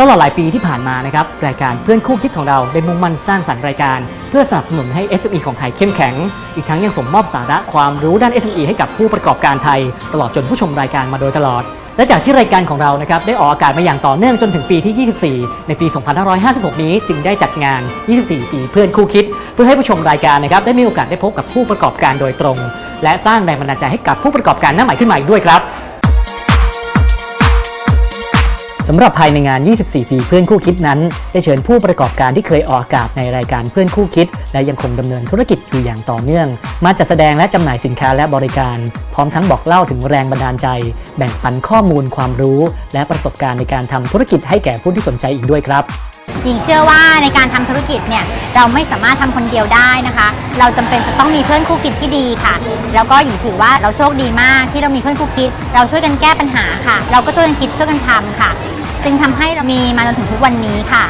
ตลอดหลายปีที่ผ่านมานะครับรายการเพื่อนคู่คิดของเราได้มุ่งมั่นสร้างสรรค์รายการ เพื่อสนับสนุนให้ SME ของไทยเข้มแข็ง อีกทั้งยังส่งมอบสาระความรู้ด้าน SME ให้กับผู้ประกอบการไทย ตลอดจนผู้ชมรายการมาโดยตลอด และจากที่รายการของเรานะครับได้ออกอากาศมาอย่างต่อเนื่องจนถึงปีที่ 24 ในปี 2556 นี้จึงได้จัดงาน 24 ปีเพื่อนคู่คิด เพื่อให้ผู้ชมรายการนะครับได้มีโอกาสได้พบกับผู้ประกอบการโดยตรง และสร้างแรงบันดาลใจให้กับผู้ประกอบการหน้าใหม่ขึ้นมาอีกด้วยครับ สำหรับภายในงาน 24 ปีเพื่อนคู่คิดนั้น ได้เชิญผู้ประกอบการที่เคยออกอากาศในรายการเพื่อนคู่คิด และยังคงดำเนินธุรกิจอยู่อย่างต่อเนื่อง มาจัดแสดงและจำหน่ายสินค้าและบริการ พร้อมทั้งบอกเล่าถึงแรงบันดาลใจ แบ่งปันข้อมูลความรู้ และประสบการณ์ในการทำธุรกิจให้แก่ผู้ที่สนใจอีกด้วยครับหญิงเชื่อว่าในการทำธุรกิจเนี่ยเราไม่สามารถทำคนเดียวได้นะคะ เราจำเป็นจะต้องมีเพื่อนคู่คิดที่ดีค่ะ แล้วก็หญิงถือว่าเราโชคดีมากที่เรามีเพื่อนคู่คิด เราช่วยกันแก้ปัญหาค่ะ เราก็ช่วยกันคิดช่วยกันทำค่ะ จึงทำให้เรามีมาจนถึงทุกวันนี้ค่ะ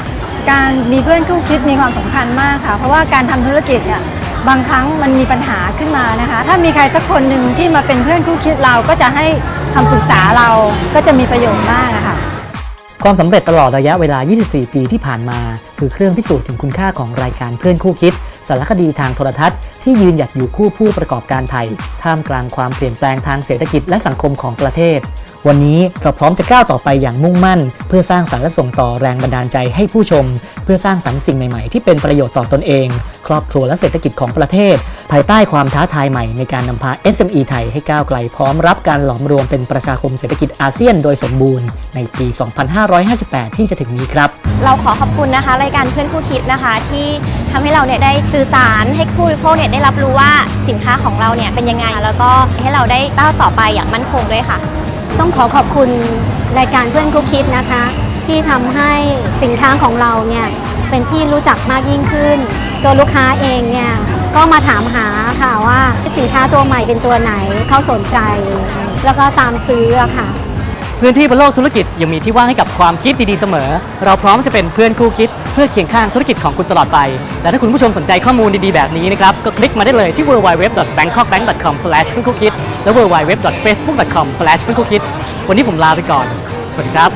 การมีเพื่อนคู่คิดมีความสำคัญมากค่ะ เพราะว่าการทำธุรกิจเนี่ยบางครั้งมันมีปัญหาขึ้นมานะคะ ถ้ามีใครสักคนหนึ่งที่มาเป็นเพื่อนคู่คิดเราก็จะให้คำปรึกษาเราก็จะมีประโยชน์มากอะค่ะความสำเร็จตลอดระยะเวลา 24 ปีที่ผ่านมา คือเครื่องพิสูจน์ถึงคุณค่าของรายการเพื่อนคู่คิด สารคดีทางโทรทัศน์ที่ยืนหยัดอยู่คู่ผู้ประกอบการไทย ท่ามกลางความเปลี่ยนแปลงทางเศรษฐกิจและสังคมของประเทศ วันนี้เราพร้อมจะก้าวต่อไปอย่างมุ่งมั่น เพื่อสร้างสรรค์และส่งต่อแรงบันดาลใจให้ผู้ชม เพื่อสร้างสรรค์สิ่งใหม่ๆ ที่เป็นประโยชน์ต่อตนเอง ครอบครัวและเศรษฐกิจของประเทศ ภายใต้ความท้าทายใหม่ในการนำพา SME ไทยให้ก้าวไกลพร้อมรับการหลอมรวมเป็นประชาคมเศรษฐกิจอาเซียนโดยสมบูรณ์ในปี 2558 ที่จะถึงนี้ครับ เราขอขอบคุณนะคะ รายการเพื่อนคู่คิดนะคะ ที่ทำให้เราเนี่ยได้สื่อสารให้ผู้บริโภคเนี่ยได้รับรู้ว่าสินค้าของเราเนี่ยเป็นยังไงแล้วก็ให้เราได้ก้าวต่อไปอย่างมั่นคงด้วยค่ะ ต้องขอขอบคุณรายการเพื่อนคุกคิดนะคะ ที่ทำให้สินค้าของเราเนี่ยเป็นที่รู้จักมากยิ่งขึ้น ตัวลูกค้าเองเนี่ยก็มาถามหาค่ะว่าสินค้าตัวใหม่เป็นตัวไหนเขาสนใจ แล้วก็ตามซื้อค่ะ พื้นที่บนโลกธุรกิจยังมีที่ว่างให้กับความคิดดีๆเสมอ เราพร้อมจะเป็นเพื่อนคู่คิด เพื่อเคียงข้างธุรกิจของคุณตลอดไป และถ้าคุณผู้ชมสนใจข้อมูลดีๆแบบนี้นะครับ ก็คลิกมาได้เลยที่ www.bangkokbank.com เพื่อนคู่คิดและ www.facebook.com เพื่อนคู่คิดวันนี้ผมลาไปก่อน สวัสดีครับ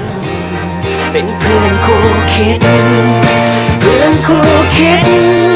เป็นเพื่อนคู่คิด เพื่อนคู่คิด